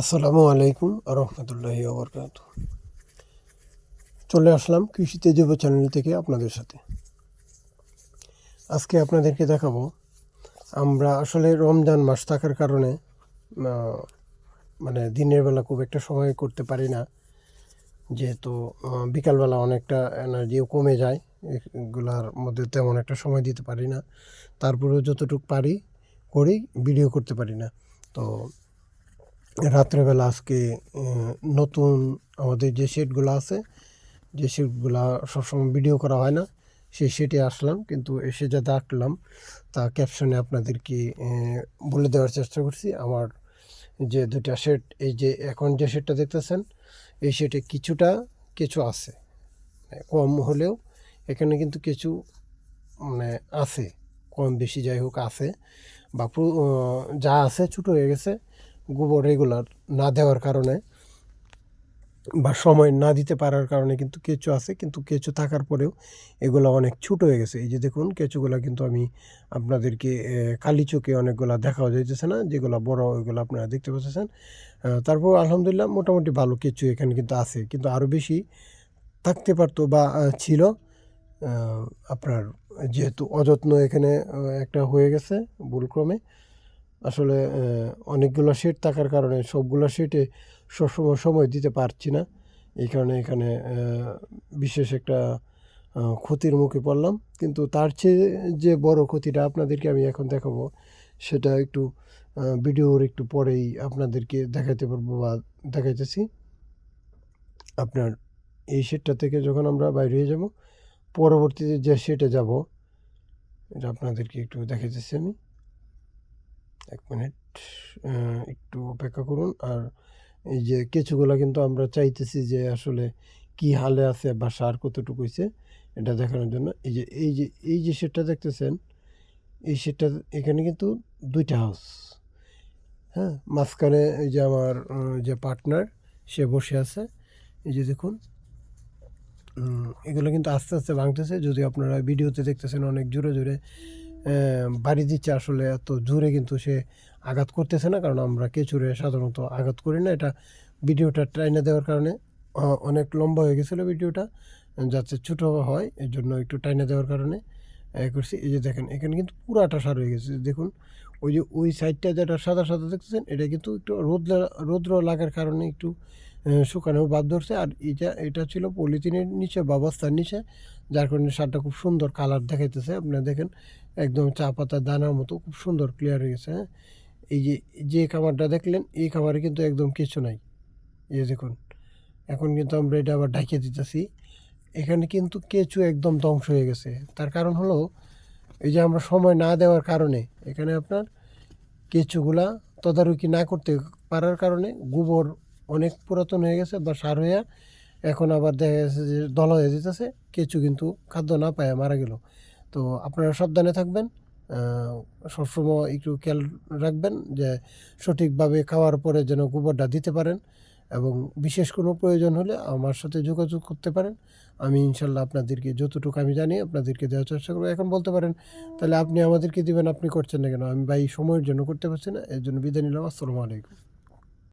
আসসালামু আলাইকুম রহমতুল্লাহি ওবরকাত চলে আসলাম কৃষিতে যুব চ্যানেল থেকে আপনাদের সাথে। আজকে আপনাদেরকে দেখাবো, আমরা আসলে রমজান মাস থাকার কারণে মানে দিনের বেলা খুব একটা সময় করতে পারি না। যেহেতু বিকালবেলা অনেকটা এনার্জিও কমে যায়, এগুলার মধ্যে তেমন একটা সময় দিতে পারি না। তারপরেও যতটুকু পারি করি ভিডিও করতে পারি না। তো রাত্রেবেলা আজকে নতুন আমাদের যে শেডগুলো আছে, যে শেডগুলো সবসময় ভিডিও করা হয় না, সেই শেডে আসলাম, কিন্তু এসে যা দেখলাম, তা ক্যাপশনে আপনাদেরকে বলে দেওয়ার চেষ্টা করছি। আমার যে দুটা শেড, এই যে এখন যে শেডটা দেখতেছেন, এই শেডে কিছুটা কিছু আছে মানে কম হলেও এখানে কিন্তু কিছু মানে আছে, কম বেশি যাই হোক আছে, বা যা আছে ছোটো হয়ে গেছে গোবর রেগুলার না দেওয়ার কারণে বা সময় না দিতে পারার কারণে কিন্তু কেঁচো আছে, কিন্তু কেঁচো থাকার পরেও এগুলো অনেক ছোট হয়ে গেছে। এই যে দেখুন, কেঁচুগুলো কিন্তু আমি আপনাদেরকে কালি চোখে অনেকগুলো দেখাও যাইতেছে না, যেগুলো বড়, ওইগুলো আপনারা দেখতে পাচ্ছেন। তারপর আলহামদুলিল্লাহ মোটামুটি ভালো কেঁচু এখানে কিন্তু আছে, কিন্তু আরও বেশি থাকতে পারতো বা ছিল। আপনার যেহেতু অযত্ন এখানে একটা হয়ে গেছে ভুলক্রমে। আসলে অনেকগুলো শেড থাকার কারণে সবগুলো শেডে সবসময় সময় দিতে পারছি না। এই কারণে এখানে বিশেষ একটা ক্ষতির মুখে পড়লাম। কিন্তু তার চেয়ে যে বড় ক্ষতিটা আপনাদেরকে আমি এখন দেখাবো, সেটা একটু ভিডিওর একটু পরেই আপনাদেরকে দেখাতে পারব বা দেখাইতেছি। আপনার এই সেটটা থেকে যখন আমরা বাইরে হয়ে যাব, পরবর্তীতে যে সেটে যাব, এটা আপনাদেরকে একটু দেখাইতেছি আমি। এক মিনিট একটু অপেক্ষা করুন। আর এই যে কেঁচুগুলো কিন্তু আমরা চাইতেছি যে আসলে কি হালে আছে বা সার কতটুকু হয়েছে এটা দেখানোর জন্য। এই যে এই যে এই যে শেডটা দেখতেছেন, এই শেডটা এখানে কিন্তু দুইটা হাউস। হ্যাঁ মাঝখানে এই যে আমার যে পার্টনার, সে বসে আছে। এই যে দেখুন এগুলো কিন্তু আস্তে আস্তে ভাঙতেছে। যদি আপনারা ভিডিওতে দেখতেছেন অনেক জোরে জোরে বাড়ি দিচ্ছে আসলে এত জোরে কিন্তু সে আঘাত করতেছে না, কারণ আমরা কেঁচুরে সাধারণত আঘাত করি না। এটা ভিডিওটা ট্রাইনে দেওয়ার কারণে অনেক লম্বা হয়ে গেছিল ভিডিওটা, যাতে ছোটো হয় এর জন্য একটু টাইনে দেওয়ার কারণে করছি। এই যে দেখেন, এখানে কিন্তু পুরাটা সার হয়ে গেছে। দেখুন, ওই যে ওই সাইডটা যেটা সাদা সাদা দেখতেছেন, এটা কিন্তু একটু রোদ্র, রৌদ্র লাগার কারণে একটু আহ, শুকানেও বাদ ধরছে। আর এটা এটা ছিল পলিথিনের নিচে বা বস্তার নিচে যার কারণে সারটা খুব সুন্দর কালার দেখাইতেছে। আপনারা দেখেন একদম চা পাতা দানার মতো খুব সুন্দর ক্লিয়ার হয়ে গেছে হ্যাঁ? এই যে যে খামারটা দেখলেন এই খামারে কিন্তু একদম কিছু নাই। এই দেখুন এখন কিন্তু আমরা এটা আবার ঢাকিয়ে দিতেছি। এখানে কিন্তু কেঁচু একদম ধ্বংস হয়ে গেছে। তার কারণ হলো এই যে আমরা সময় না দেওয়ার কারণে এখানে আপনার কেঁচুগুলা তদারকি না করতে পারার কারণে গোবর অনেক পুরাতন হয়ে গেছে বা সার হয়ে এখন আবার দেখা গেছে যে দল হয়ে যেতেছে কেঁচু কিন্তু খাদ্য না পায় মারা গেল। তো আপনারা সাবধানে থাকবেন সবসময় একটু খেয়াল রাখবেন যে সঠিকভাবে খাওয়ার পরে যেন গোবরটা দিতে পারেন এবং বিশেষ কোনো প্রয়োজন হলে আমার সাথে যোগাযোগ করতে পারেন। আমি ইনশাল্লাহ আপনাদেরকে যতটুকু আমি জানি আপনাদেরকে দেওয়ার চেষ্টা করব। এখন বলতে পারেন, তাহলে আপনি আমাদেরকে দিবেন, আপনি করছেন না কেন? আমি ভাই, সময়ের জন্য করতে পারছি না, এর জন্য বিদায় নিলাম। আসসালামু আলাইকুম।